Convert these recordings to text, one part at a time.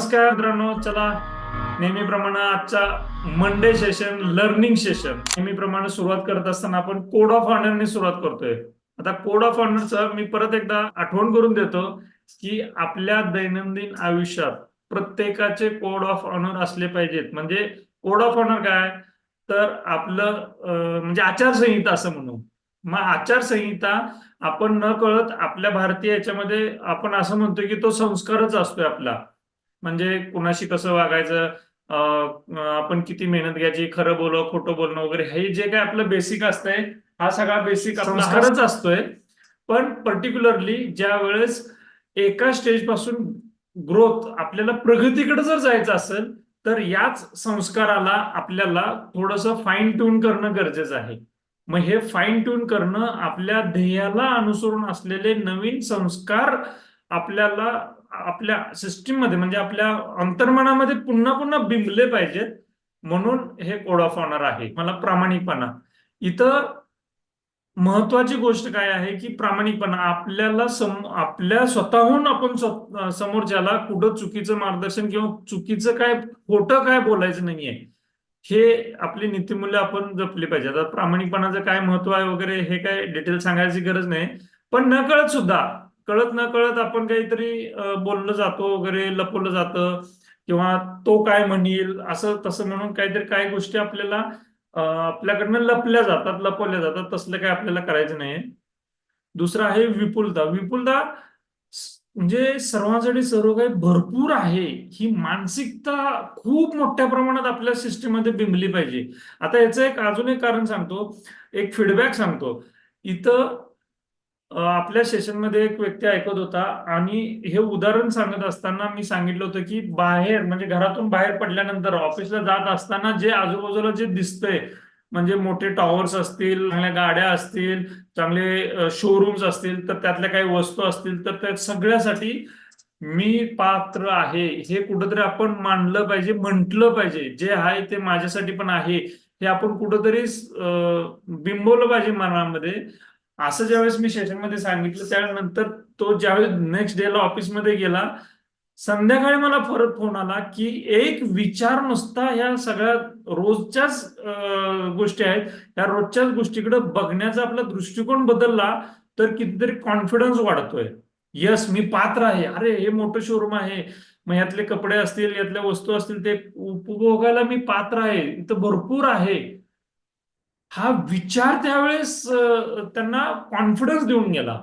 नमस्कार मित्रांनो चला नेहमीप्रमाणे आजचा मंडे सेशन लर्निंग सेशन नेहमीप्रमाणे सुरुवात करत असताना आपण कोड ऑफ ऑनरने सुरुवात करतोय. आता कोड ऑफ ऑनरचं मी परत एकदा आठवण करून देतो की आपल्या दैनंदिन आयुष्यात प्रत्येकाचे कोड ऑफ ऑनर असले पाहिजेत. म्हणजे कोड ऑफ ऑनर काय? तर आपलं म्हणजे आचारसंहिता असं म्हणू. मग आचारसंहिता आपण न कळत आपल्या भारतीय याच्यामध्ये आपण असं म्हणतोय की तो संस्कारच असतोय आपला. म्हणजे कुणाशी कसं वागायचं? आपण किती मेहनत घ्यायची खरं बोलणं खोटं बोलणं वगैरे हे जे काय आपलं बेसिक असतंय हा सगळा बेसिक संस्कारच असतोय. पण पर्टिक्युलरली ज्या वेळेस एका स्टेजपासून ग्रोथ आपल्याला प्रगतीकडे जर जायचं असेल तर याच संस्काराला आपल्याला थोडस फाईन ट्यून करणं गरजेचं आहे. मग हे फाईन ट्यून करणं आपल्या ध्येयाला अनुसरून असलेले नवीन संस्कार आपल्याला आपल्या सिस्टीममध्ये म्हणजे आपल्या अंतर्मनामध्ये पुन्हा पुन्हा बिंबले पाहिजेत म्हणून हे कोड ऑफ ऑनर आहे. मला प्रामाणिकपणा. इथं महत्वाची गोष्ट काय आहे की प्रामाणिकपणा. आपल्याला सम आपल्या स्वतःहून आपण समोरच्याला कुठं चुकीचं मार्गदर्शन किंवा चुकीचं काय खोटं काय बोलायचं नाहीये हे आपली नीतिमूल्य आपण जपली पाहिजे. आता प्रामाणिकपणाचं काय महत्त्व आहे वगैरे हे काय डिटेल सांगायची गरज नाही. पण नकळत सुद्धा कळत न कळत आपण काहीतरी बोललं जातो वगैरे लपवलं जातं किंवा तो काय म्हणेल असं तसं म्हणून काहीतरी काही गोष्टी आपल्याला आपल्याकडनं लपल्या जातात लपवल्या जातात तसलं काय आपल्याला करायचं नाही दुसरं आहे विपुलता. विपुलता म्हणजे सर्वांसाठी सर्व काही भरपूर आहे ही मानसिकता खूप मोठ्या प्रमाणात आपल्या सिस्टीममध्ये बिंबली पाहिजे. आता याचं एक अजून एक कारण सांगतो एक फीडबॅक सांगतो. इथं आपल्या सेशनमध्ये एक व्यक्ती ऐकत होता आणि हे उदाहरण सांगत असताना मी सांगितलं होतं की बाहेर म्हणजे घरातून बाहेर पडल्यानंतर ऑफिसला जात असताना जे आजूबाजूला जे दिसतंय म्हणजे मोठे टॉवर्स असतील चांगल्या गाड्या असतील चांगले शोरूम्स असतील तर त्यातल्या काही वस्तू असतील तर त्या सगळ्यासाठी मी पात्र आहे. हे कुठंतरी आपण मानलं पाहिजे म्हटलं पाहिजे. जे आहे ते माझ्यासाठी पण आहे. हे आपण कुठंतरी बिंबवलं पाहिजे मनामध्ये. असं ज्यावेळेस मी सेशनमध्ये सांगितलं त्यानंतर तो ज्यावेळेस नेक्स्ट डेला ऑफिसमध्ये गेला संध्याकाळी मला परत फोन आला की एक विचार नुसता ह्या सगळ्या रोजच्याच गोष्टी आहेत. या रोजच्याच गोष्टीकडे बघण्याचा आपला दृष्टिकोन बदलला तर कितीतरी कॉन्फिडन्स वाढतोय. यस मी पात्र आहे. अरे हे मोठं शोरूम आहे. मग यातले कपडे असतील यातल्या वस्तू असतील ते उपभोगायला मी पात्र आहे. इथं भरपूर आहे. हा विचार त्यावेळेस त्यांना कॉन्फिडन्स देऊन गेला.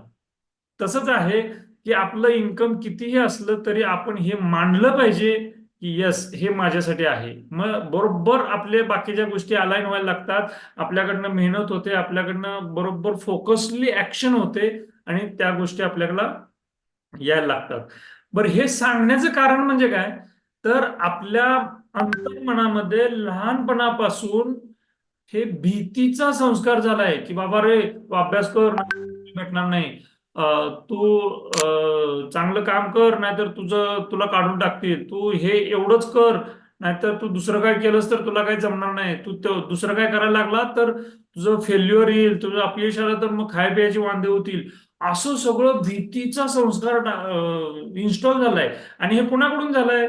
तसंच आहे की आपलं इन्कम कितीही असलं तरी आपण हे मानलं पाहिजे की यस हे माझ्यासाठी आहे. मग बरोबर आपले बाकीच्या गोष्टी अलाईन व्हायला लागतात. आपल्याकडनं मेहनत होते आपल्याकडनं बरोबर फोकसली ऍक्शन होते आणि त्या गोष्टी आपल्याला यायला लागतात. बरं हे सांगण्याचं कारण म्हणजे काय? तर आपल्या अंतर्मनामध्ये लहानपणापासून हे भीतीचा संस्कार झालाय की बाबा रे तू अभ्यास कर भेटणार नाही. तू चांगलं काम कर नाहीतर तुझं तुला काढून टाकतील. तू हे एवढंच कर नाहीतर तू दुसरं काय केलंस तर तुला काही जमणार नाही. तू दुसरं काय करायला लागला तर तुझं फेल्युअर येईल तुझं अपयश आलं तर मग खाय प्यायची वांदे होतील. असं सगळं भीतीचा संस्कार इन्स्टॉल झालाय. आणि हे कुणाकडून झालंय?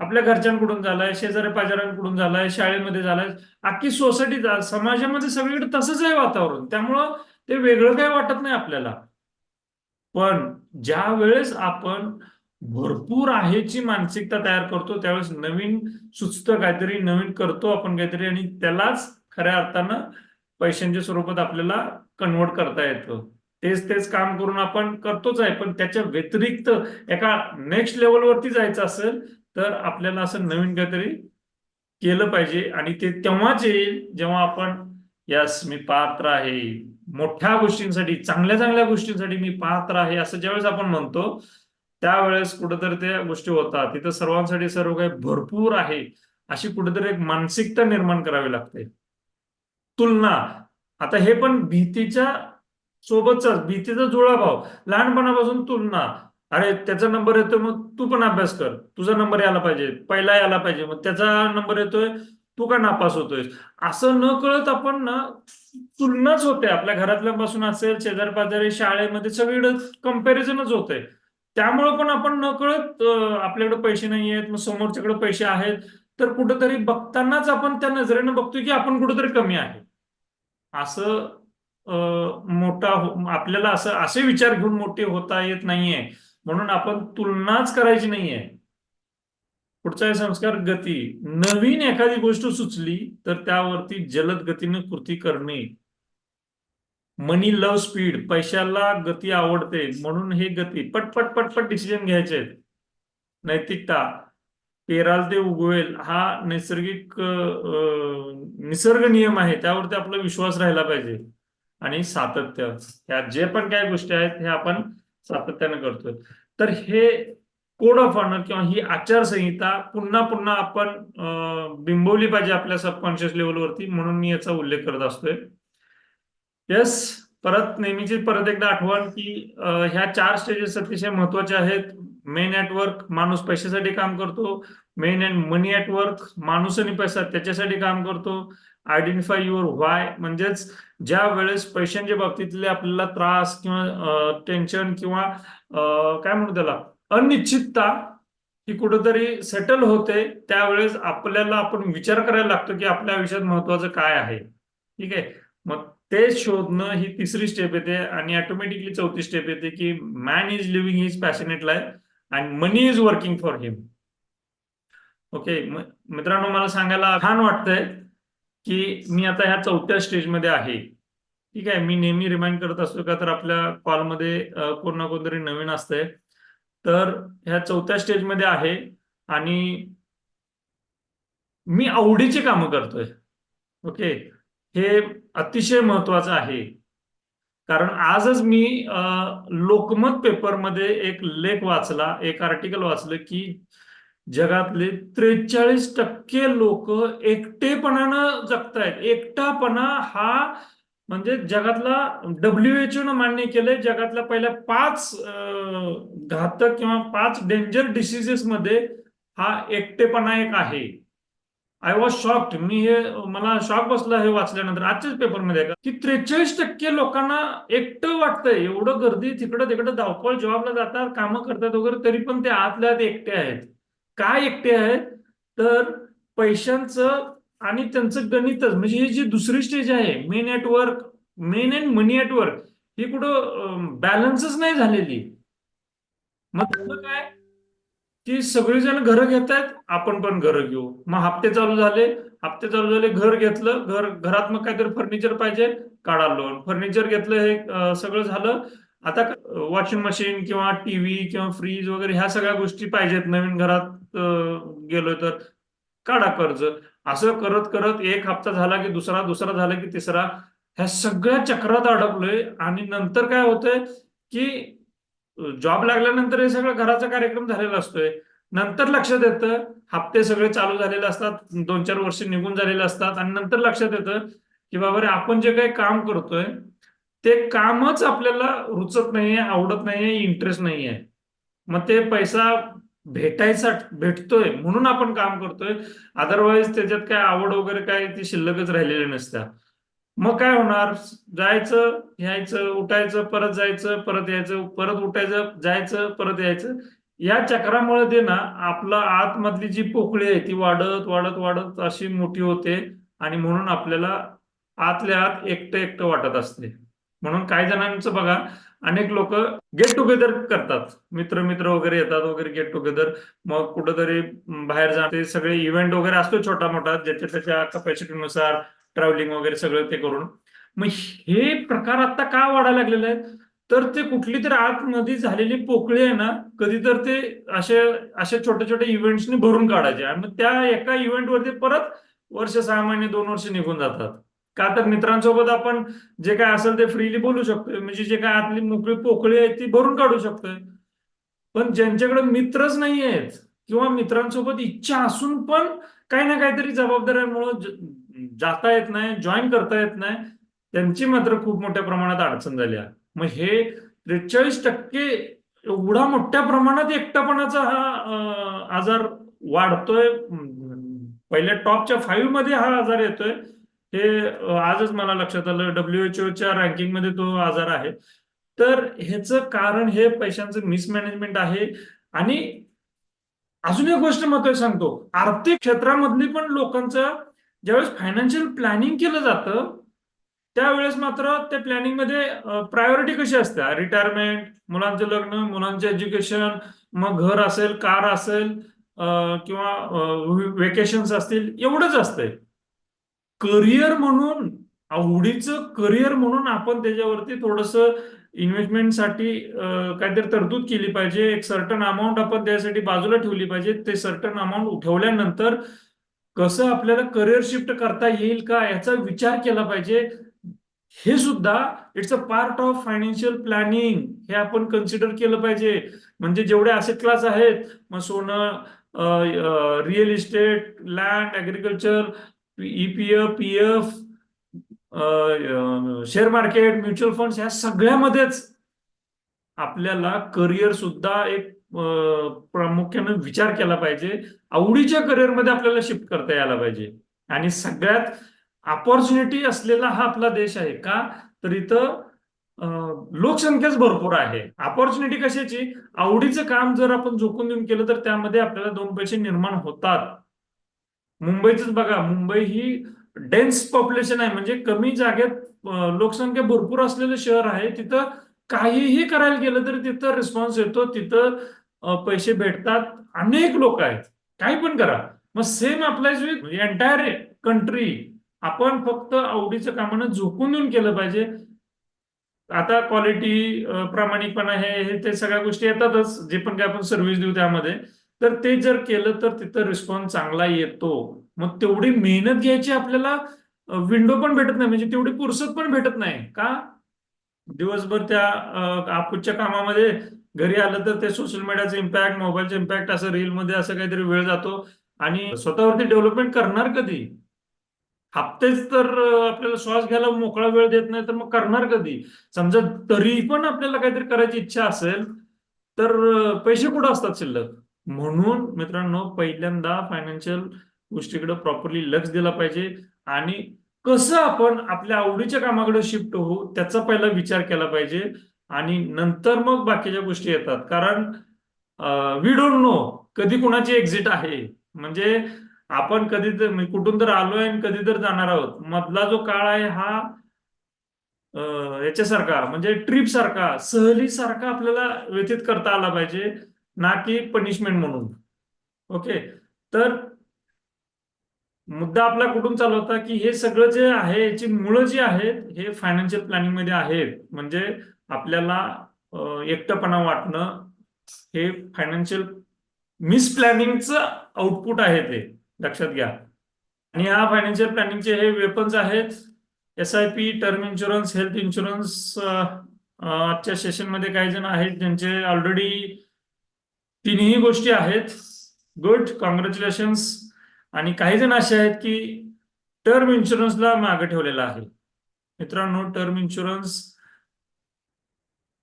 आपल्या घरच्यांकडून झालाय शेजारी पाजाऱ्यांकडून झालाय शाळेमध्ये झालाय. अख्खी सोसायटी समाजामध्ये सगळीकडे तसंच आहे वातावरण. त्यामुळं ते वेगळं काही वाटत नाही आपल्याला. पण ज्या वेळेस आपण भरपूर आहेची मानसिकता तयार करतो त्यावेळेस नवीन सुचतं काहीतरी नवीन करतो आपण काहीतरी आणि त्यालाच खऱ्या अर्थानं पैशांच्या स्वरूपात आपल्याला कन्वर्ट करता येतं. तेच तेच काम करून आपण करतोच आहे पण त्याच्या व्यतिरिक्त एका नेक्स्ट लेवलवरती जायचं असेल तर आपल्याला असं नवीन काहीतरी केलं पाहिजे. आणि ते तेव्हाच येईल जेव्हा आपण यस मी पात्र आहे. मोठ्या गोष्टींसाठी चांगल्या चांगल्या गोष्टींसाठी मी पात्र आहे असं ज्यावेळेस आपण म्हणतो त्यावेळेस कुठेतरी त्या गोष्टी होतात. तिथं सर्वांसाठी सर्व काही भरपूर आहे. अशी कुठेतरी एक मानसिकता निर्माण करावी लागते. तुलना. आता हे पण भीतीच्या सोबतचाच भीतीचा जुळाभाव. लहानपणापासून तुलना. अरे त्याचा नंबर येतोय मग तू पण अभ्यास कर. तुझा नंबर यायला पाहिजे. पहिला यायला पाहिजे. मग त्याचा नंबर येतोय तू का नापास होतोय असं न कळत आपण ना तुलनाच होते. आपल्या घरातल्यापासून असेल शेजार पाजारी शाळेमध्ये सगळीकडे कम्पॅरिझनच होते. त्यामुळे पण आपण न कळत आपल्याकडे पैसे नाही आहेत मग समोरच्याकडे पैसे आहेत. तर कुठेतरी बघतानाच आपण त्या नजरेनं बघतोय की आपण कुठेतरी कमी आहे. असं मोठा हो- आपल्याला असं असे विचार घेऊन मोठे होता येत नाहीये. म्हणून आपण तुलनाच करायची नाहीये. पुढचा आहे संस्कार गती. नवीन एखादी गोष्ट सुचली तर त्यावरती जलद गतीने कृती करणे. मनी लव स्पीड पैशाला गती आवडते म्हणून हे गती. पटपट पटपट डिसिजन घ्यायचे आहेत. नैतिकता. पेराल ते उगवेल हा नैसर्गिक निसर्ग नियम आहे त्यावरती आपला विश्वास राहिला पाहिजे. आणि सातत्य. ह्या जे पण काही गोष्टी आहेत हे आपण सातत्याने करतोय. तर हे कोड ऑफ ऑनर किंवा ही आचारसंहिता पुन्हा पुन्हा आपण बिंबवली पाहिजे आपल्या सबकॉन्शियस लेवलवरती म्हणून मी याचा उल्लेख करत असतोय. येस परत नेहमीची परत एकदा आठवण की ह्या चार स्टेजेस अतिशय महत्त्वाच्या आहेत. मेन ॲट वर्क माणूस पैशासाठी काम करतो. Men and money at work माणूस आणि पैसा त्याच्यासाठी काम करतो. आयडेंटिफाय युअर व्हाय म्हणजेच ज्या वेळेस पैशांच्या बाबतीतले आपल्याला त्रास किंवा टेन्शन किंवा काय म्हणू त्याला? अनिश्चितता ही कुठंतरी सेटल होते त्यावेळेस आपल्याला आपण विचार करायला लागतो की आपल्या आयुष्यात महत्वाचं काय आहे. ठीक आहे? मग ते शोधणं ही तिसरी स्टेप येते आणि ऑटोमॅटिकली चौथी स्टेप येते की man is living his passionate life and money is working for him okay मित्रांनो मला सांगायला छान वाटतंय. की मी आता ह्या चौथ्या स्टेजमध्ये आहे. ठीक आहे मी नेहमी रिमाइंड करत असतो का तर आपल्या कॉलमध्ये कोण ना कोणतरी नवीन असतंय. तर ह्या चौथ्या स्टेजमध्ये आहे आणि मी आवडीची कामं करतोय. ओके? हे अतिशय महत्वाचं आहे. कारण आजच मी लोकमत पेपरमध्ये एक लेख वाचला एक आर्टिकल वाचलं की जगातले त्रेचाळीस टक्के लोक एकटेपणानं जगतायत. एकटापणा हा म्हणजे जगातला डब्ल्यू एच न मान्य केलंय. जगातल्या पहिल्या पाच घातक किंवा पाच डेंजर डिसिजेस मध्ये हा एकटेपणा एक आहे. आय वॉज शॉक्ड मी हे मला शॉक बसला हे वाचल्यानंतर. आजच्याच पेपरमध्ये का? की त्रेचाळीस टक्के लोकांना एकटं वाटतंय. एवढं गर्दी तिकडं तिकडं धावपळ जॉबला जातात कामं करतात वगैरे तरी पण ते आतल्या आत एकटे आहेत. काय एकटे आहेत तर पैशांचं आणि त्यांचं गणितच. म्हणजे ही जी दुसरी स्टेज आहे men network men and money at work ही कुठं बॅलन्सच नाही झालेली. मग काय? की सगळेजण घरं घेत आहेत आपण पण घरं घेऊ. मग हप्ते चालू झाले. हप्ते चालू झाले घर घेतलं. घर घरात मग काहीतरी फर्निचर पाहिजे काढा लोन फर्निचर घेतलं हे सगळं झालं. आता वॉशिंग मशीन किंवा टीव्ही किंवा फ्रीज वगैरे ह्या सगळ्या गोष्टी पाहिजेत नवीन घरात. गेलोय तर काढा कर्ज. असं करत करत एक हप्ता झाला की दुसरा दुसरा झाला की तिसरा. ह्या सगळ्या चक्रात अडकलोय आणि नंतर काय होतंय की जॉब लागल्यानंतर हे सगळं घराचा कार्यक्रम झालेला असतोय. नंतर लक्षात येतं हप्ते सगळे चालू झालेले असतात दोन चार वर्ष निघून झालेले असतात आणि नंतर लक्षात येतं की बाबा रे आपण जे काही काम करतोय ते कामच आपल्याला रुचत नाहीये आवडत नाहीये इंटरेस्ट नाहीये. मग ते पैसा भेटायचा भेटतोय म्हणून आपण काम करतोय. अदरवाईज त्याच्यात काय आवड वगैरे काय ती शिल्लकच राहिलेली नसत्या. मग काय होणार? जायचं यायचं उठायचं परत जायचं परत यायचं परत उठायचं जायचं परत यायचं. या चक्रामुळे ते ना आपलं आतमधली जी पोकळी आहे ती वाढत वाढत वाढत अशी मोठी होते आणि म्हणून आपल्याला आतल्या आत एकटं एकटं वाटत असते. म्हणून काही जणांचं बघा अनेक लोक गेट टुगेदर करतात. मित्र मित्र वगैरे येतात वगैरे गेट टुगेदर मग कुठंतरी बाहेर जाते सगळे इव्हेंट वगैरे असतो छोटा मोठा ज्याच्या त्याच्या कपॅसिटीनुसार ट्रॅव्हलिंग वगैरे सगळं ते करून. मग हे प्रकार आता का वाढायला लागलेले आहेत? तर ते कुठली तरी आतमध्ये झालेली पोकळी आहे ना कधी तर ते असे असे छोटे छोटे इव्हेंट्सनी भरून काढायचे. आणि मग त्या एका इव्हेंटवरती परत वर्ष सहा महिने दोन वर्ष निघून जातात. का तर मित्रांसोबत आपण जे काय असेल ते फ्रीली बोलू शकतोय. म्हणजे जे काय आतली मोकळी पोकळी आहे ती भरून काढू शकतोय. पण ज्यांच्याकडे मित्रच नाही आहेत किंवा मित्रांसोबत इच्छा असून पण काही ना काहीतरी जबाबदाऱ्यांमुळे जाता येत नाही जॉईन करता येत नाही त्यांची मात्र खूप मोठ्या प्रमाणात अडचण झाली आहे. मग हे त्रेचाळीस टक्के एवढा मोठ्या प्रमाणात एकटापणाचा हा आजार वाढतोय. पहिल्या टॉपच्या फाईव्हमध्ये हा आजार येतोय. हे आजच मला लक्षात आलं डब्ल्यूएचओच्या रँकिंगमध्ये तो आजार आहे. तर ह्याचं कारण हे पैशांचं मिसमॅनेजमेंट आहे. आणि अजून एक गोष्ट महत्वाची सांगतो. आर्थिक क्षेत्रामधली पण लोकांचं ज्यावेळेस फायनान्शियल प्लॅनिंग केलं जातं त्यावेळेस मात्र त्या प्लॅनिंगमध्ये प्रायोरिटी कशी असते? रिटायरमेंट मुलांचं लग्न मुलांचे एज्युकेशन मग घर असेल कार असेल किंवा वेकेशन्स असतील एवढंच असतंय. करिअर म्हणून आवडीचं करिअर म्हणून आपण त्याच्यावरती थोडस इन्व्हेस्टमेंटसाठी काहीतरी तरतूद केली पाहिजे. एक सर्टन अमाऊंट आपण त्यासाठी बाजूला ठेवली पाहिजे. ते सर्टन अमाऊंट ठेवल्यानंतर कसं आपल्याला करिअर शिफ्ट करता येईल का याचा विचार केला पाहिजे. हे सुद्धा it's a part of financial planning हे आपण कन्सिडर केलं पाहिजे. म्हणजे जेवढे असेट क्लास आहेत मग सोनं real estate land agriculture EPF P F share market mutual fund ह्या सगळ्यामध्येच आपल्याला करिअर सुद्धा एक प्रामुख्याने विचार केला पाहिजे. आवडीच्या करिअरमध्ये आपल्याला शिफ्ट करता यायला पाहिजे. आणि सगळ्यात अपॉर्च्युनिटी असलेला हा आपला देश आहे का? तर इथं लोकसंख्याच भरपूर आहे. अपॉर्च्युनिटी कशाची? आवडीचं काम जर आपण झोकून देऊन केलं तर त्यामध्ये आपल्याला दोन पैसे निर्माण होतात. मुंबईच बघा मुंबई ही डेन्स पॉप्युलेशन आहे. म्हणजे कमी जागेत लोकसंख्या भरपूर असलेलं शहर आहे. तिथं काहीही करायला गेलं तरी तिथं रिस्पॉन्स येतो. तिथं पैसे भेटतात. अनेक लोक आहेत. काही पण करा. मग same applies with entire country आपण फक्त आवडीचं कामानं झोकून देऊन केलं पाहिजे. आता क्वालिटी प्रामाणिकपणा हे हे ते सगळ्या गोष्टी येतातच. जे पण काय आपण सर्व्हिस देऊ त्यामध्ये. तर ते जर केलं तर तिथं रिस्पॉन्स चांगला येतो. मग तेवढी मेहनत घ्यायची आपल्याला विंडो पण भेटत नाही. म्हणजे तेवढी पुरसत पण भेटत नाही. का? दिवसभर त्या आपूच्या कामामध्ये घरी आलं तर ते सोशल मीडियाचा इम्पॅक्ट मोबाईलचा इम्पॅक्ट असं रीलमध्ये असं काहीतरी वेळ जातो. आणि स्वतःवरती डेव्हलपमेंट करणार कधी? हप्तेच तर आपल्याला श्वास घ्यायला मोकळा वेळ देत नाही तर मग करणार कधी? समजा तरी पण आपल्याला काहीतरी करायची इच्छा असेल तर पैसे कुठं असतात शिल्लक? म्हणून मित्रांनो पहिल्यांदा फायनान्शियल गोष्टीकडे प्रॉपरली लक्ष दिला पाहिजे. आणि कसं आपण आपल्या आवडीच्या कामाकडे शिफ्ट होऊ त्याचा पहिला विचार केला पाहिजे. आणि नंतर मग बाकीच्या गोष्टी येतात. कारण वी डोंट नो कधी कुणाची एक्झिट आहे. म्हणजे आपण कधी तर म्हणजे कुठून तर आलोय आणि कधी तर जाणार आहोत. मधला जो काळ आहे हा याच्यासारखा म्हणजे ट्रिप सारखा सहली सारखा आपल्याला व्यतीत करता आला पाहिजे. ना की पनिशमेंट म्हणून. ओके तर मुद्दा आपला कुठून चालू होता की हे सगळं जे आहे याची मुळं जी आहेत हे फायनान्शियल प्लॅनिंगमध्ये आहेत. म्हणजे आपल्याला एकटपणा वाटणं हे फायनान्शियल मिसप्लॅनिंगचं आउटपुट आहे ते. लक्षात घ्या. आणि ह्या फायनान्शियल प्लॅनिंगचे हे वेपन्स आहेत. S I P term insurance health insurance आजच्या सेशनमध्ये काही जण आहेत ज्यांचे ऑलरेडी तिन्ही गोष्टी आहेत. गुड कॉंग्रॅच्युलेशन्स आणि काही जण असे आहेत की टर्म इन्शुरन्सला मागे ठेवलेला आहे. मित्रांनो टर्म इन्शुरन्स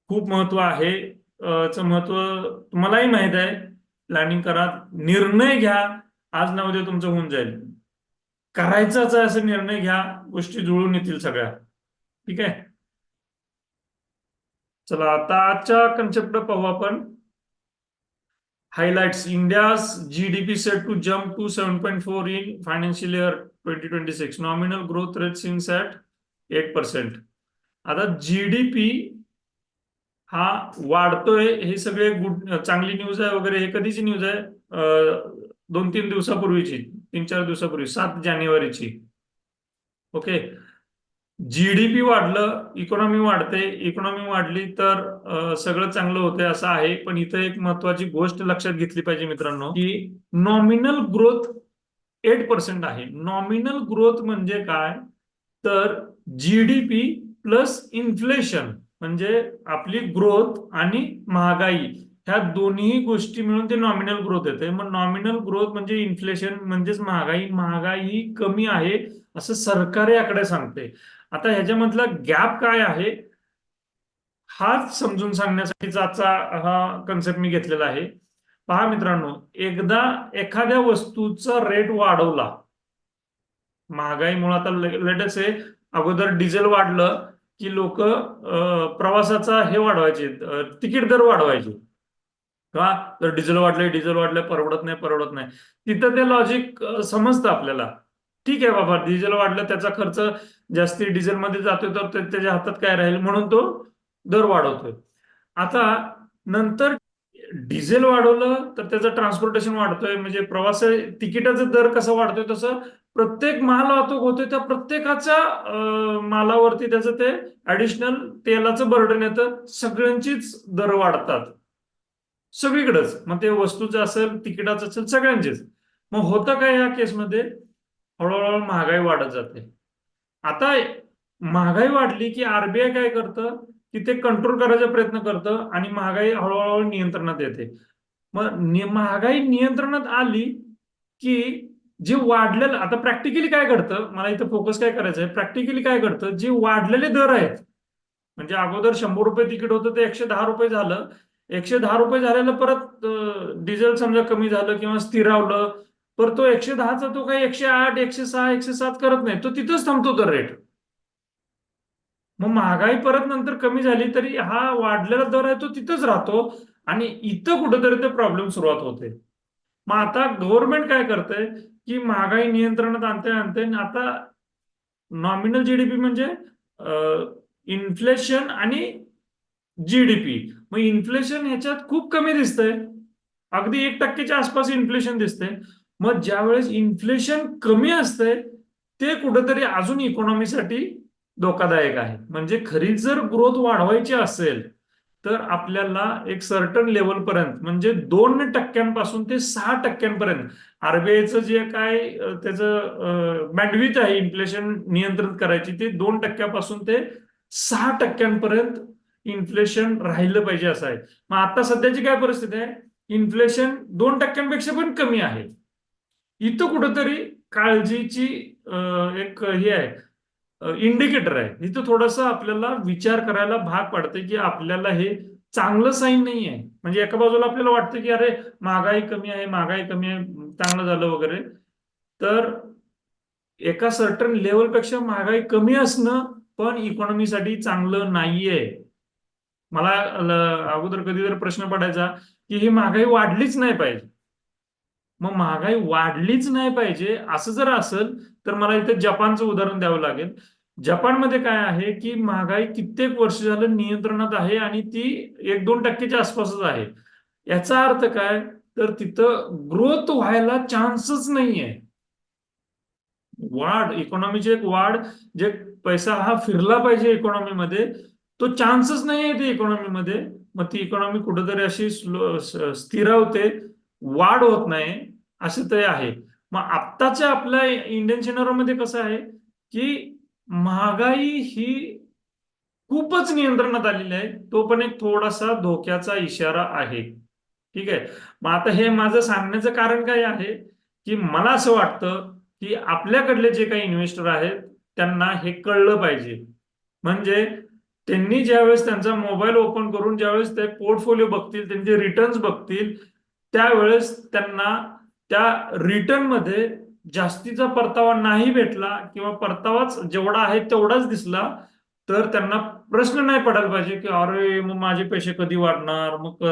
खूप महत्त्व आहे. महत्त्व तुम्हालाही माहीत आहे. प्लॅनिंग करा निर्णय घ्या. आज ना उद्या तुमचं होऊन जाईल. करायचाच आहे असं निर्णय घ्या. गोष्टी जुळून येतील सगळ्या. ठीक आहे? चला आता आजच्या कन्सेप्ट पाहू आपण. Highlights India's GDP set to jump to 7.4 in financial year 2026. Nominal growth rate seems at 8%. आता जीडीपी हा वाढतोय हे सगळे गुड चांगली न्यूज आहे वगैरे हे कधीची न्यूज आहे दोन तीन दिवसापूर्वीची तीन चार दिवसापूर्वी सात जानेवारीची ओके जीडीपी वाढलं इकॉनॉमी वाढते इकॉनॉमी वाढली तर सगळं चांगलं होतंय असं आहे. पण इथं एक महत्वाची गोष्ट लक्षात घेतली पाहिजे मित्रांनो की नॉमिनल ग्रोथ एट पर्सेंट आहे. नॉमिनल ग्रोथ म्हणजे काय? तर जीडीपी प्लस इन्फ्लेशन म्हणजे आपली ग्रोथ आणि महागाई ह्या दोन्ही गोष्टी मिळून ते नॉमिनल ग्रोथ येते मग नॉमिनल ग्रोथ म्हणजे इन्फ्लेशन म्हणजेच महागाई. महागाई कमी आहे असं सरकारी आकडे सांगते आता ह्याच्यामधला गॅप काय आहे? हाच समजून सांगण्यासाठी आजचा हा कन्सेप्ट मी घेतलेला आहे. पहा मित्रांनो एकदा एखाद्या वस्तूचा रेट वाढवला महागाईमुळे आता लेटस आहे अगोदर डिझेल वाढलं की लोक प्रवासाचा हे वाढवायचे तिकीट दर वाढवायचे. का? तर डिझेल वाढलंय डिझेल वाढले परवडत नाही परवडत नाही. तिथं ते लॉजिक समजतं आपल्याला. ठीक आहे बाबा डिझेल वाढलं त्याचा खर्च जास्ती डिझेलमध्ये जातोय तर त्याच्या हातात काय राहील? म्हणून तो दर वाढवतोय. आता नंतर डिझेल वाढवलं तर त्याचं ट्रान्सपोर्टेशन वाढतोय. म्हणजे प्रवास तिकिटाचा दर कसा वाढतोय तसं प्रत्येक माल वाहतूक होतोय त्या प्रत्येकाच्या मालावरती त्याचं ते ऍडिशनल तेलाचं बर्डन येतं. सगळ्यांचीच दर वाढतात. सगळीकडेच. मग ते वस्तूचं असेल तिकिटाचं असेल सगळ्यांचेच. मग होतं काय या केसमध्ये हळूहळू महागाई वाढत जाते. आता महागाई वाढली की आरबीआय काय करतं? की ते कंट्रोल करायचा प्रयत्न करतं आणि महागाई हळूहळू नियंत्रणात येते. मग महागाई नियंत्रणात आली की जे वाढलेलं आता प्रॅक्टिकली काय घडतं? मला इथं फोकस काय करायचं आहे प्रॅक्टिकली काय घडतं? जे वाढलेले दर आहेत म्हणजे अगोदर शंभर रुपये तिकीट होतं ते एकशे दहा रुपये झालं. एकशे दहा रुपये झालेलं परत डिझेल समजा कमी झालं किंवा स्थिरावलं तर तो एकशे दहाचा तो काही एकशे आठ एकशे सहा एकशे सात करत नाही. तो तिथंच थांबतो तर रेट मग महागाई परत नंतर कमी झाली तरी हा वाढलेला दर आहे तो तिथंच राहतो आणि इथं कुठेतरी ते प्रॉब्लेम सुरुवात होते. मग आता गव्हर्नमेंट काय करते की महागाई नियंत्रणात आणते आणते आणि आता नॉमिनल जीडीपी म्हणजे इन्फ्लेशन आणि जीडीपी मग इन्फ्लेशन ह्याच्यात खूप कमी दिसतंय. अगदी एक टक्क्याच्या आसपास इन्फ्लेशन दिसतंय. मग ज्यावेळेस इन्फ्लेशन कमी असतंय ते कुठंतरी अजून इकॉनॉमीसाठी धोकादायक आहे. म्हणजे खरी जर ग्रोथ वाढवायची असेल तर आपल्याला एक सर्टन लेवल पर्यंत म्हणजे दोन टक्क्यांपासून ते सहा टक्क्यांपर्यंत आरबीआयचं जे काय त्याचं बँडविथ आहे इन्फ्लेशन नियंत्रित करायची ते दोन टक्क्यापासून ते सहा टक्क्यांपर्यंत इन्फ्लेशन राहिलं पाहिजे असं आहे. मग आता सध्याची काय परिस्थिती आहे? इन्फ्लेशन दोन टक्क्यांपेक्षा पण कमी आहे. इथं कुठंतरी काळजीची एक हे आहे इंडिकेटर आहे. इथं थोडस आपल्याला विचार करायला भाग पडते की आपल्याला हे चांगलं साईन नाही आहे. म्हणजे एका बाजूला आपल्याला वाटतं की अरे महागाई कमी आहे महागाई कमी आहे चांगलं झालं वगैरे. तर एका सर्टन लेवलपेक्षा महागाई कमी असणं पण इकॉनॉमीसाठी चांगलं नाहीये. मला अगोदर कधी जर प्रश्न पडायचा की ही महागाई वाढलीच नाही पाहिजे. मग महागाई वाढलीच नाही पाहिजे. असं जर असेल तर मला इथे जपानचं उदाहरण द्यावं लागेल. जपानमध्ये काय आहे की महागाई कित्येक वर्ष झालं नियंत्रणात आहे आणि ती एक दोन टक्क्याच्या आसपासच आहे. याचा अर्थ काय? तर तिथं ग्रोथ व्हायला चान्सच नाहीये. वाढ इकॉनॉमीची एक वाढ जे पैसा हा फिरला पाहिजे इकॉनॉमीमध्ये तो चान्सच नाही आहे ते इकॉनॉमीमध्ये. मग ती इकॉनॉमी कुठेतरी अशी स्लो स्थिरावते वाढ होत नाही. असं ते आहे. मग आत्ताच्या आपल्या इंडियन सिनारोमध्ये कसं आहे की महागाई ही खूपच नियंत्रणात आलेली आहे. तो पण एक थोडासा धोक्याचा इशारा आहे. ठीक आहे? मग आता हे माझं सांगण्याचं कारण काय आहे की मला असं वाटतं की आपल्याकडले जे काही इन्व्हेस्टर आहेत त्यांना हे कळलं पाहिजे. म्हणजे त्यांनी ज्यावेळेस त्यांचा मोबाईल ओपन करून ज्यावेळेस ते पोर्टफोलिओ बघतील त्यांचे रिटर्न्स बघतील त्यावेळेस त्यांना त्या रिटर्नमध्ये जास्तीचा परतावा नाही भेटला किंवा परतावाच जेवढा आहे तेवढाच दिसला तर त्यांना प्रश्न नाही पडायला पाहिजे की अरे मग माझे पैसे कधी वाढणार? मग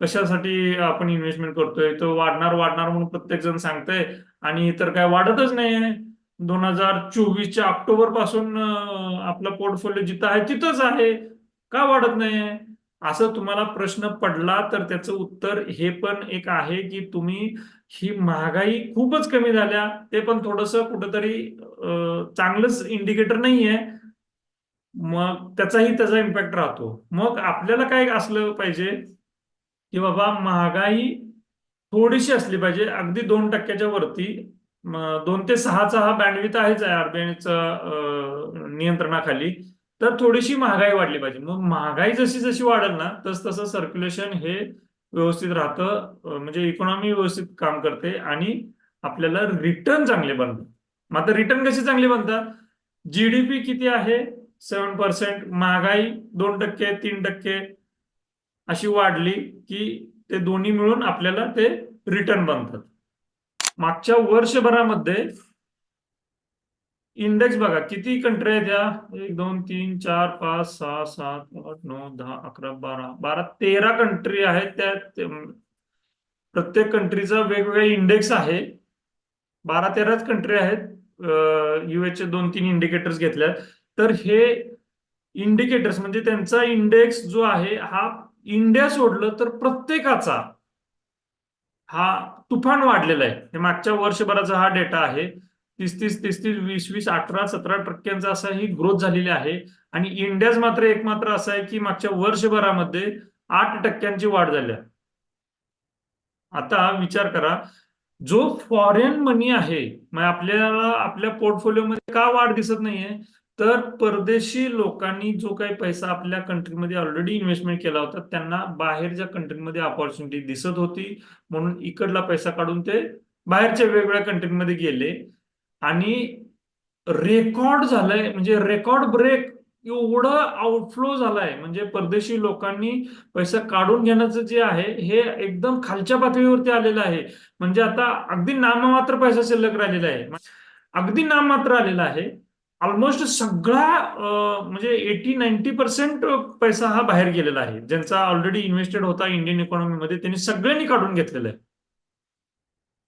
कशासाठी आपण इन्व्हेस्टमेंट करतोय? तो वाढणार वाढणार म्हणून प्रत्येक जण सांगतोय आणि तर काय वाढतच नाहीये. दोन हजार चोवीसच्या ऑक्टोबरपासून आपला पोर्टफोलिओ जिथं आहे तिथंच आहे. का वाढत नाही असं तुम्हाला प्रश्न पडला तर त्याचं उत्तर हे पण एक आहे की तुम्ही ही महागाई खूपच कमी झाल्या. ते पण थोडस कुठंतरी चांगलंच इंडिकेटर नाहीये. मग त्याचाही त्याचा इम्पॅक्ट राहतो. मग आपल्याला काय असलं पाहिजे? की बाबा महागाई थोडीशी असली पाहिजे. अगदी दोन टक्क्याच्या वरती. दोन ते सहाचा हा बँडविथ आहेच आहे आरबीआयचा नियंत्रणाखाली. तर थोडीशी महागाई वाढली पाहिजे. मग महागाई जशी जशी वाढेल ना तस तसं सर्क्युलेशन हे व्यवस्थित राहतं म्हणजे इकॉनॉमी व्यवस्थित काम करते आणि आपल्याला रिटर्न चांगले बनतात. मग आता रिटर्न कसे चांगले बनतात? जीडीपी किती आहे? सेवन पर्सेंट महागाई दोन टक्के तीन टक्के अशी वाढली की ते दोन्ही मिळून आपल्याला ते रिटर्न बनतात. मागच्या वर्षभरामध्ये इंडेक्स बघा किती कंट्री आहेत या? एक दोन तीन चार पाच सहा सात आठ नऊ दहा अकरा बारा. बारा तेरा कंट्री आहेत त्यात प्रत्येक कंट्रीचा वेगवेगळा इंडेक्स आहे. बारा तेराच कंट्री आहेत. युएसचे दोन तीन इंडिकेटर्स घेतल्यात. तर हे इंडिकेटर्स म्हणजे त्यांचा इंडेक्स जो आहे हा इंडिया सोडलं तर प्रत्येकाचा हा तुफान वाढलेला आहे. हे मागच्या वर्षभराचा हा डेटा आहे. तीस तीस तीस तीस वीस वीस अठरा सतरा टक्क्यांचा असा ही ग्रोथ झालेली आहे. आणि इंडियाज मात्र एक मात्र असं आहे की मागच्या वर्षभरामध्ये आठ टक्क्यांची वाढ झाली आहे. आता विचार करा जो फॉरेन मनी आहे मग आपल्याला आपल्या पोर्टफोलिओमध्ये का वाढ दिसत नाहीये तर परदेशी लोकांनी जो काही पैसा आपल्या कंट्रीमध्ये ऑलरेडी इन्व्हेस्टमेंट केला होता त्यांना बाहेरच्या कंट्रीमध्ये ऑपॉर्च्युनिटी दिसत होती. म्हणून इकडला पैसा काढून ते बाहेरच्या वेगवेगळ्या कंट्रीमध्ये गेले. आणि रेकॉर्ड झालंय म्हणजे रेकॉर्ड ब्रेक एवढं आउटफ्लो झालाय. म्हणजे परदेशी लोकांनी पैसा काढून घेण्याचं जे आहे हे एकदम खालच्या पातळीवरती आलेलं आहे. म्हणजे आता अगदी नाममात्र पैसा शिल्लक राहिलेला आहे. अगदी नाममात्र आलेला आहे. ऑलमोस्ट सगळा म्हणजे एटी नाईन्टी पर्सेंट पैसा हा बाहेर गेलेला आहे. ज्यांचा ऑलरेडी इन्व्हेस्टेड होता इंडियन इकॉनॉमीमध्ये त्यांनी सगळ्यांनी काढून घेतलेला आहे.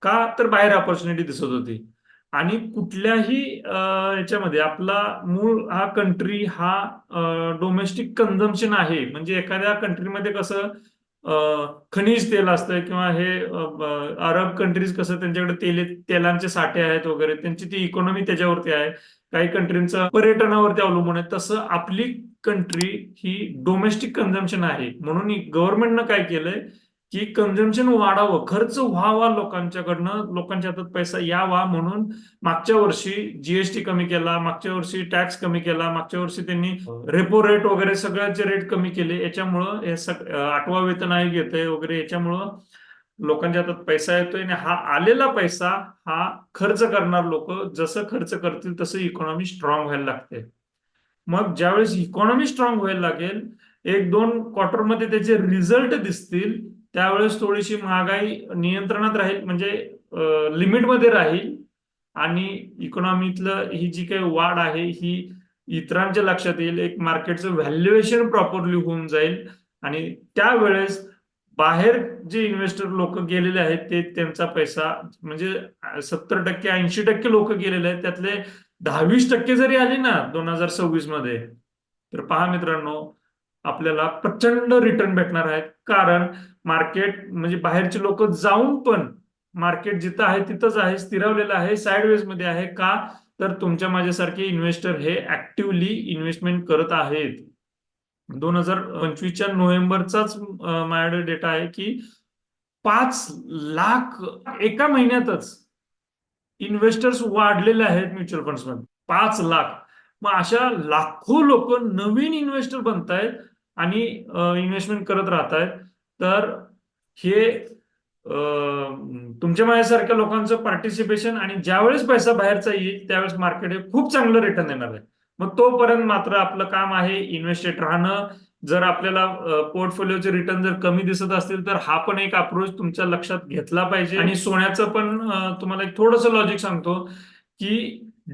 का तर बाहेर ऑपॉर्च्युनिटी दिसत होती. आणि कुठल्याही याच्यामध्ये आपला मूळ हा कंट्री हा डोमेस्टिक कन्झम्पशन आहे. म्हणजे एखाद्या कंट्रीमध्ये कसं खनिज तेल असतं किंवा हे अरब कंट्रीज कसं त्यांच्याकडे तेल तेलांचे साठे आहेत वगैरे त्यांची ती इकॉनॉमी त्याच्यावरती आहे. काही कंट्रींचं पर्यटनावरती अवलंबून आहे. तसं आपली कंट्री ही डोमेस्टिक कन्झम्पशन आहे. म्हणून गव्हर्नमेंटनं काय केलंय की कन्झम्पशन वाढावं खर्च व्हावा लोकांच्याकडनं लोकांच्या हातात पैसा यावा म्हणून मागच्या वर्षी जीएसटी कमी केला मागच्या वर्षी टॅक्स कमी केला मागच्या वर्षी त्यांनी रेपो रेट वगैरे सगळ्यांचे रेट कमी केले. याच्यामुळं हे सग आठवा वेतन आयोग येतंय वगैरे याच्यामुळं लोकांच्या हातात पैसा येतोय आणि हा आलेला पैसा हा खर्च करणार लोक जसं खर्च करतील तसं इकॉनॉमी स्ट्रॉंग व्हायला लागते. मग ज्यावेळेस इकॉनॉमी स्ट्रॉंग व्हायला लागेल एक दोन क्वार्टरमध्ये त्याचे रिझल्ट दिसतील त्यावेळेस थोडीशी महागाई नियंत्रणात राहील म्हणजे लिमिटमध्ये राहील आणि इकॉनॉमीतलं ही जी काही वाढ आहे ही इतरांच्या लक्षात येईल. एक मार्केटचं व्हॅल्युएशन प्रॉपरली होऊन जाईल आणि त्यावेळेस बाहेर जे इन्व्हेस्टर लोक गेलेले आहेत ते त्यांचा पैसा म्हणजे सत्तर टक्के ऐंशी टक्के लोक गेलेले आहेत त्यातले दहावीस टक्के जरी आले ना दोन हजार सव्वीसमध्ये तर पहा मित्रांनो आपल्याला प्रचंड रिटर्न भेटणार आहेत. कारण मार्केट म्हणजे बाहेरचे लोक जाऊन पण मार्केट जिथं आहे तिथंच आहे स्थिरावलेलं आहे साईडवेजमध्ये आहे का? तर तुमच्या माझ्यासारखे इन्व्हेस्टर हे ऍक्टिव्हली इन्व्हेस्टमेंट करत आहेत. दोन हजार पंचवीसच्या नोव्हेंबरचाच माझ्याकडे डेटा आहे की पाच लाख एका महिन्यातच इन्व्हेस्टर्स वाढलेले आहेत म्युच्युअल फंड्समध्ये पाच लाख. मग अशा लाखो लोक नवीन इन्व्हेस्टर बनत आहेत आणि इन्व्हेस्टमेंट करत राहत आहेत तर हे तुमच्या माझ्यासारख्या लोकांचं पार्टिसिपेशन आणि ज्यावेळेस पैसा बाहेरचा येईल त्यावेळेस मार्केट हे खूप चांगलं रिटर्न देणार आहे. मग तोपर्यंत मात्र आपलं काम आहे इन्व्हेस्टेड राहणं. जर आपल्याला पोर्टफोलिओचे रिटर्न जर कमी दिसत असतील तर हा पण एक अप्रोच तुमच्या लक्षात घेतला पाहिजे. आणि सोन्याचं पण तुम्हाला एक थोडंसं लॉजिक सांगतो की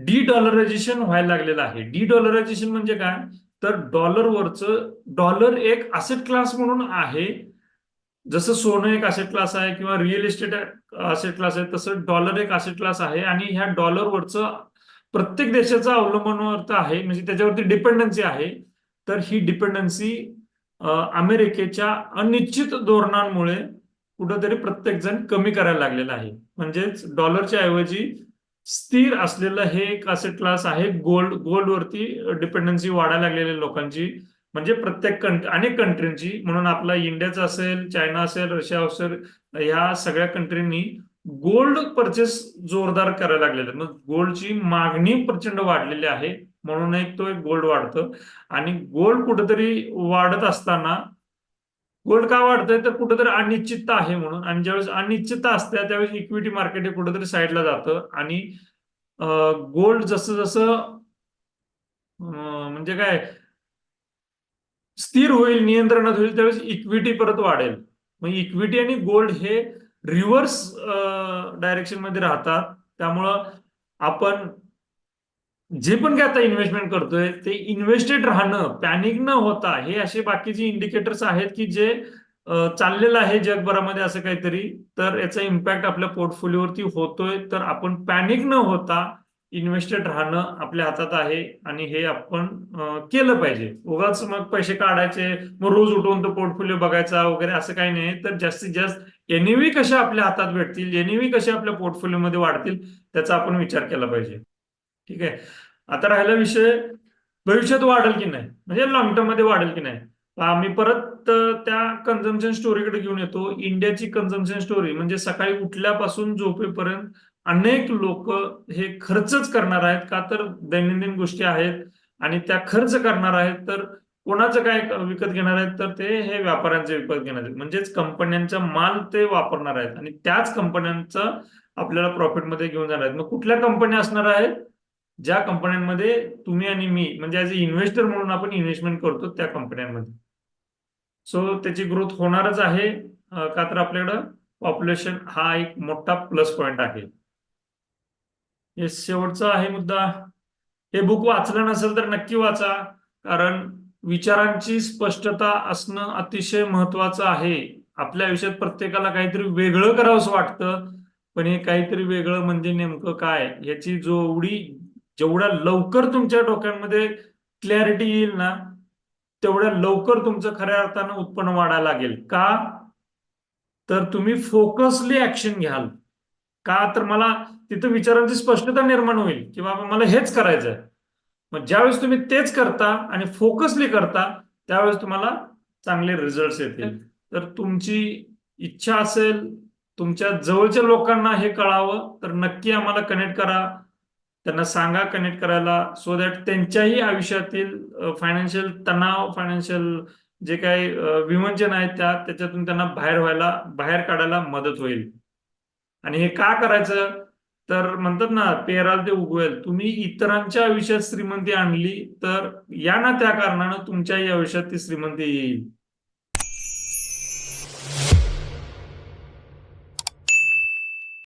डी डॉलरायझेशन व्हायला लागलेलं आहे. डी डॉलरायझेशन म्हणजे काय? तर डॉलरवरचं डॉलर एक असेट क्लास म्हणून आहे. जसं सोनं एक असेट क्लास आहे किंवा रिअल इस्टेट असेट क्लास आहे तसं डॉलर एक असेट क्लास आहे. आणि ह्या डॉलरवरचं प्रत्येक देशाचा अवलंबनावरती आहे म्हणजे त्याच्यावरती डिपेंडन्सी आहे. तर ही डिपेंडन्सी अमेरिकेच्या अनिश्चित धोरणांमुळे कुठंतरी प्रत्येक जण कमी करायला लागलेला आहे. म्हणजेच डॉलरच्या ऐवजी स्थिर असलेलं हे एक असेट क्लास आहे. गोल्ड गोल्डवरती डिपेंडन्सी वाढायला लागलेली लोकांची म्हणजे प्रत्येक कंट्री अनेक कंट्रींची म्हणून आपला इंडियाचा असेल चायना असेल रशिया असेल ह्या सगळ्या कंट्रींनी गोल्ड परचेस जोरदार करायला लागलेले मग गोल्डची मागणी प्रचंड वाढलेली आहे. म्हणून एक तो एक गोल्ड वाढतं. आणि गोल्ड कुठेतरी वाढत असताना गोल्ड का वाढतंय? तर कुठेतरी अनिश्चितता आहे म्हणून. आणि ज्यावेळेस अनिश्चितता असते त्यावेळेस इक्विटी मार्केट हे कुठेतरी साईडला जातं. आणि गोल्ड जसं जसं म्हणजे काय? स्थिर होईल नियंत्रणात होईल त्यावेळेस इक्विटी परत वाढेल. मग इक्विटी आणि गोल्ड हे रिव्हर्स डायरेक्शनमध्ये राहतात. त्यामुळं आपण जे पण काय आता इन्व्हेस्टमेंट करतोय ते इन्व्हेस्टेड राहणं पॅनिक न होता हे असे बाकीचे इंडिकेटर्स आहेत की जे चाललेलं आहे जगभरामध्ये असं काहीतरी तर याचा इम्पॅक्ट आपल्या पोर्टफोलिओवरती होतोय. तर आपण पॅनिक न होता इन्व्हेस्टेड राहणं आपल्या हातात आहे आणि हे आपण केलं पाहिजे. उगाच मग पैसे काढायचे मग रोज उठवून तो पोर्टफोलिओ बघायचा वगैरे असं काही नाही. तर जास्तीत जास्त एनईव्ही कशा आपल्या हातात भेटतील एनईव्ही कशा आपल्या पोर्टफोलिओमध्ये वाढतील त्याचा आपण विचार केला पाहिजे. ठीक आहे. आता राहिला विषय भविष्यात वाढेल की नाही? म्हणजे लॉंग टर्ममध्ये वाढेल की नाही? आम्ही परत त्या कन्झम्पन स्टोरीकडे घेऊन येतो. इंडियाची कन्झम्पन स्टोरी म्हणजे सकाळी उठल्यापासून झोपेपर्यंत अनेक लोक हे खर्चच करणार आहेत का तर दैनंदिन गोष्टी आहेत आणि त्या खर्च करणार आहेत तर कोणाचं काय विकत घेणार आहेत तर ते हे व्यापाऱ्यांचे विकत घेणार आहेत. म्हणजेच कंपन्यांचा माल ते वापरणार आहेत आणि त्याच कंपन्यांचं आपल्याला प्रॉफिटमध्ये घेऊन जाणार आहेत. मग कुठल्या कंपन्या असणार आहेत? ज्या कंपन्यांमध्ये तुम्ही आणि मी म्हणजे ऍज अ इन्व्हेस्टर म्हणून आपण इन्व्हेस्टमेंट करतो त्या कंपन्यांमध्ये. सो त्याची ग्रोथ होणारच आहे का तर आपल्याकडं पॉप्युलेशन हा एक मोठा प्लस पॉइंट आहे. हे शेवटचा आहे मुद्दा. हे बुक वाचलं नसेल तर नक्की वाचा कारण विचारांची स्पष्टता असणं अतिशय महत्वाचं आहे. आपल्या आयुष्यात प्रत्येकाला काहीतरी वेगळं करावंसं वाटतं पण हे काहीतरी वेगळं म्हणजे नेमकं काय? याची जेवढी जेवढ्या लवकर तुमच्या डोक्यांमध्ये क्लॅरिटी येईल ना तेवढ्या लवकर तुमचं खऱ्या अर्थानं उत्पन्न वाढायला लागेल. का? तर तुम्ही फोकसली ऍक्शन घ्याल. का? तर मला तिथं विचारांची स्पष्टता निर्माण होईल की बाबा मला हेच करायचंय. मग ज्यावेळेस तुम्ही तेच करता आणि फोकसली करता त्यावेळेस तुम्हाला चांगले रिझल्ट येतील. तर तुमची इच्छा असेल तुमच्या जवळच्या लोकांना हे कळावं तर नक्की आम्हाला कनेक्ट करा. त्यांना सांगा कनेक्ट करायला सो दॅट त्यांच्याही आयुष्यातील फायनान्शियल तणाव फायनान्शियल जे काही विमंचन आहेत त्या त्याच्यातून त्यांना बाहेर व्हायला बाहेर काढायला मदत होईल. आणि हे का करायचं? तर म्हणतात ना पेराल ते उगवेल. तुम्ही इतरांच्या आयुष्यात श्रीमंती आणली तर या ना त्या कारणानं तुमच्याही आयुष्यात ती श्रीमंती येईल.